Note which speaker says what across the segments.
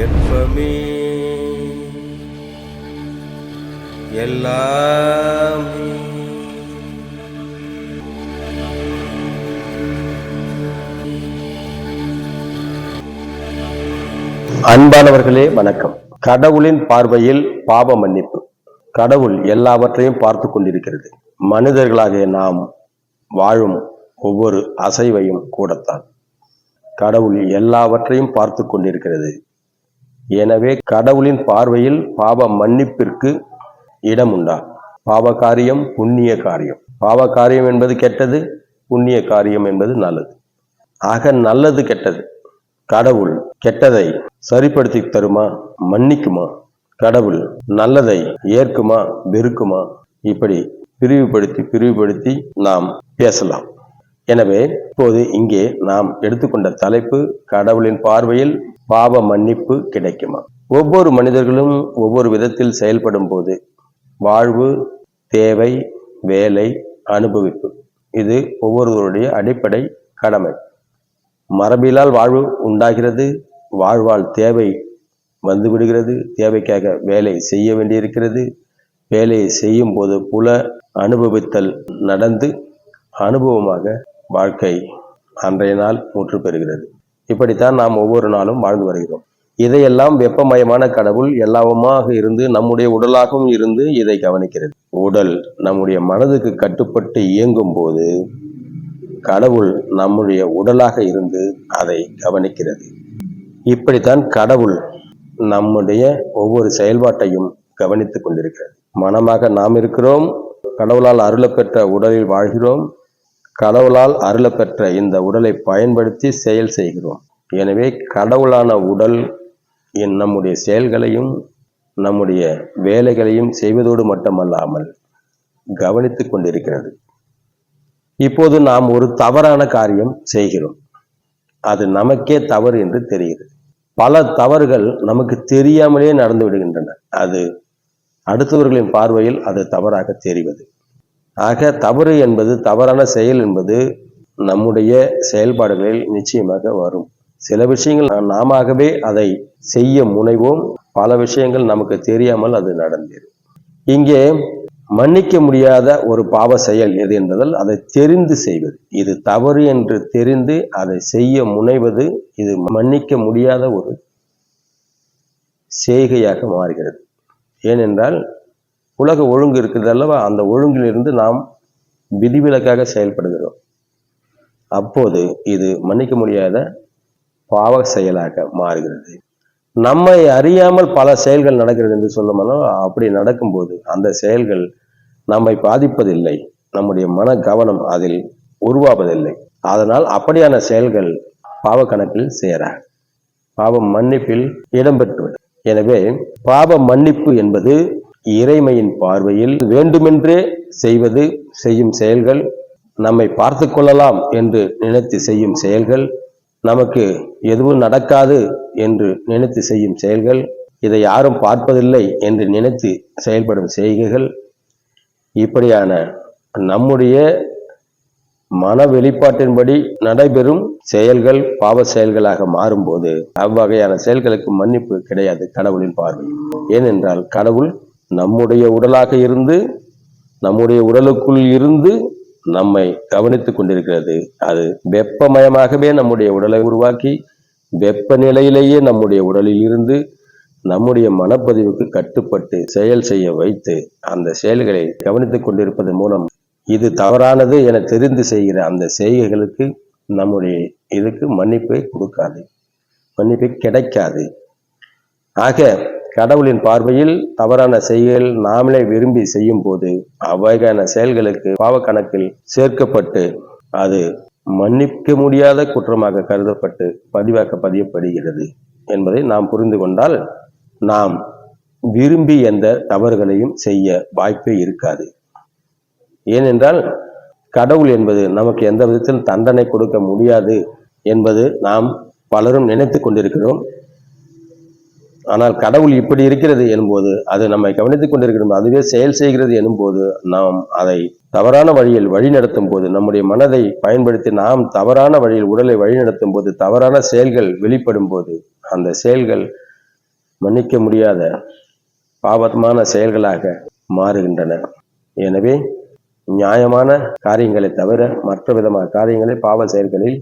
Speaker 1: வெப்பமே எல்லாமே.
Speaker 2: அன்பானவர்களே வணக்கம். கடவுளின் பார்வையில் பாவ மன்னிப்பு. கடவுள் எல்லாவற்றையும் பார்த்து கொண்டிருக்கிறது. மனிதர்களாகிய நாம் வாழும் ஒவ்வொரு அசைவையும் கூடத்தான். கடவுள் எல்லாவற்றையும் பார்த்து கொண்டிருக்கிறது. எனவே கடவுளின் பார்வையில் பாவ மன்னிப்பிற்கு இடம் உண்டா பாவ காரியம் புண்ணிய காரியம். பாவ காரியம் என்பது கெட்டது புண்ணிய காரியம் என்பது நல்லது. ஆக நல்லது கெட்டது. கடவுள் கெட்டதை சரிப்படுத்தி தருமா? மன்னிக்குமா? கடவுள் நல்லதை ஏற்குமா? வெறுக்குமா? இப்படி பிரிவுபடுத்தி பிரிவுபடுத்தி நாம் பேசலாம். எனவே இப்போது இங்கே நாம் எடுத்துக்கொண்ட தலைப்பு கடவுளின் பார்வையில் பாவ மன்னிப்பு கிடைக்குமா? ஒவ்வொரு மனிதர்களும் ஒவ்வொரு விதத்தில் செயல்படும் போது வாழ்வு தேவை வேலை அனுபவிப்பு இது ஒவ்வொருவருடைய அடிப்படை கடமை. மரபியலால் வாழ்வு உண்டாகிறது வாழ்வால் தேவை வந்துவிடுகிறது தேவைக்காக வேலை செய்ய வேண்டியிருக்கிறது. வேலையை செய்யும் போது புல அனுபவித்தல் நடந்து அனுபவமாக வாழ்க்கை அன்றைய நாள் முற்று பெறுகிறது இப்படித்தான் நாம் ஒவ்வொரு நாளும் வாழ்ந்து வருகிறோம். இதையெல்லாம் வெப்பமயமான கடவுள் எல்லாவுமாக இருந்து நம்முடைய உடலாகவும் இருந்து இதை கவனிக்கிறது. உடல் நம்முடைய மனதுக்கு கட்டுப்பட்டு இயங்கும் போது கடவுள் நம்முடைய உடலாக இருந்து அதை கவனிக்கிறது. இப்படித்தான் கடவுள் நம்முடைய ஒவ்வொரு செயல்பாட்டையும் கவனித்துக் கொண்டிருக்கிறது. மனமாக நாம் இருக்கிறோம் கடவுளால் அருளப்பெற்ற உடலில் வாழ்கிறோம் கடவுளால் அருளப்பெற்ற இந்த உடலை பயன்படுத்தி செயல் செய்கிறோம். எனவே கடவுளான உடல் என் நம்முடைய செயல்களையும் நம்முடைய வேலைகளையும் செய்வதோடு மட்டுமல்லாமல் கவனித்துக் கொண்டிருக்கிறது. இப்போது நாம் ஒரு தவறான காரியம் செய்கிறோம். அது நமக்கே தவறு என்று தெரிகிறது. பல தவறுகள் நமக்கு தெரியாமலே நடந்து விடுகின்றன. அது அடுத்தவர்களின் பார்வையில் அது தவறாக தெரிவது. ஆக தவறு என்பது தவறான செயல் என்பது நம்முடைய செயல்பாடுகளில் நிச்சயமாக வரும். சில விஷயங்கள் நாமவே அதை செய்ய முனைவோம். பல விஷயங்கள் நமக்கு தெரியாமல் அது நடந்தது இங்கே மன்னிக்க முடியாத ஒரு பாவ செயல் எது என்பதால் அதை தெரிந்து செய்வது. இது தவறு என்று தெரிந்து அதை செய்ய முனைவது. இது மன்னிக்க முடியாத ஒரு செய்கையாக மாறுகிறது. ஏனென்றால் உலக ஒழுங்கு இருக்குது அல்லவா? அந்த ஒழுங்கிலிருந்து நாம் விதிவிலக்காக செயல்படுகிறோம். அப்போது இது மன்னிக்க முடியாத பாவ செயலாக மாறுகிறது. நம்மை அறியாமல் பல செயல்கள் நடக்கிறது என்று சொல்லுமானால் அப்படி நடக்கும்போது அந்த செயல்கள் நம்மை பாதிப்பதில்லை. நம்முடைய மன கவனம் அதில் உருவாவதில்லை. அதனால் அப்படியான செயல்கள் பாவ கணக்கில் சேரா பாவ மன்னிப்பில் இடம்பெற்றுவிடும். எனவே பாவ மன்னிப்பு என்பது இறைமையின் பார்வையில் வேண்டுமென்றே செய்வது செய்யும் செயல்கள் நம்மை பார்த்து கொள்ளலாம் என்று நினைத்து செய்யும் செயல்கள் நமக்கு எதுவும் நடக்காது என்று நினைத்து செய்யும் செயல்கள் இதை யாரும் பார்ப்பதில்லை என்று நினைத்து செயல்படும் செய்கைகள். இப்படியான நம்முடைய மன வெளிப்பாட்டின்படி நடைபெறும் செயல்கள் பாவ செயல்களாக மாறும்போது அவ்வகையான செயல்களுக்கு மன்னிப்பு கிடையாது கடவுளின் பார்வை. ஏனென்றால் கடவுள் நம்முடைய உடலாக இருந்து நம்முடைய உடலுக்குள் இருந்து நம்மை கவனித்து கொண்டிருக்கிறது. அது வெப்பமயமாகவே நம்முடைய உடலை உருவாக்கி வெப்பநிலையிலேயே நம்முடைய உடலில் இருந்து நம்முடைய மனப்பதிவுக்கு கட்டுப்பட்டு செயல் செய்ய வைத்து அந்த செயல்களை கவனித்துக் கொண்டிருப்பதன் மூலம் இது தவறானது என தெரிந்து செய்கிற அந்த செய்கைகளுக்கு நம்முடைய இதுக்கு மன்னிப்பை கொடுக்காது. மன்னிப்பை கிடைக்காது. ஆக கடவுளின் பார்வையில் தவறான செயல் நாமளே விரும்பி செய்யும் போது அவ்வகையான செயல்களுக்கு பாவக்கணக்கில் சேர்க்கப்பட்டு அது மன்னிக்க முடியாத குற்றமாக கருதப்பட்டு பதிவாக்க பதியப்படுகிறது என்பதை நாம் புரிந்து கொண்டால் நாம் விரும்பி எந்த தவறுகளையும் செய்ய வாய்ப்பே இருக்காது. ஏனென்றால் கடவுள் என்பது நமக்கு எந்த விதத்தில் தண்டனை கொடுக்க முடியாது என்பது நாம் பலரும் நினைத்து கொண்டிருக்கிறோம். ஆனால் கடவுள் இப்படி இருக்கிறது எனும்போது அது நம்மை கவனித்துக் கொண்டிருக்கிறது அதுவே செயல் செய்கிறது எனும்போது நாம் அதை தவறான வழியில் வழிநடத்தும் போது நம்முடைய மனதை பயன்படுத்தி நாம் தவறான வழியில் உடலை வழிநடத்தும் போது தவறான செயல்கள் வெளிப்படும் போது அந்த செயல்கள் மன்னிக்க முடியாத பாவமான செயல்களாக மாறுகின்றன. எனவே நியாயமான காரியங்களை தவிர மற்ற விதமான காரியங்களை பாவ செயல்களில்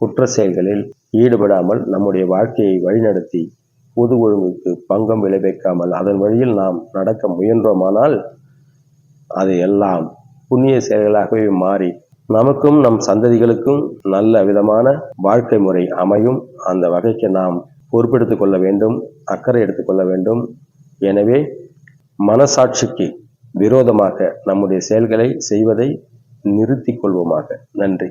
Speaker 2: குற்ற செயல்களில் ஈடுபடாமல் நம்முடைய வாழ்க்கையை வழிநடத்தி பொது ஒழுங்குக்கு பங்கம் விளைவிக்காமல் அதன் வழியில் நாம் நடக்க முயன்றோமானால் அது எல்லாம் புண்ணிய செயல்களாகவே மாறி நமக்கும் நம் சந்ததிகளுக்கும் நல்ல விதமான வாழ்க்கை முறை அமையும். அந்த வகைக்கு நாம் பொறுப்பெடுத்து கொள்ள வேண்டும் அக்கறை எடுத்துக்கொள்ள வேண்டும். எனவே மனசாட்சிக்கு விரோதமாக நம்முடைய செயல்களை செய்வதை நிறுத்திக் கொள்வோமாக. நன்றி.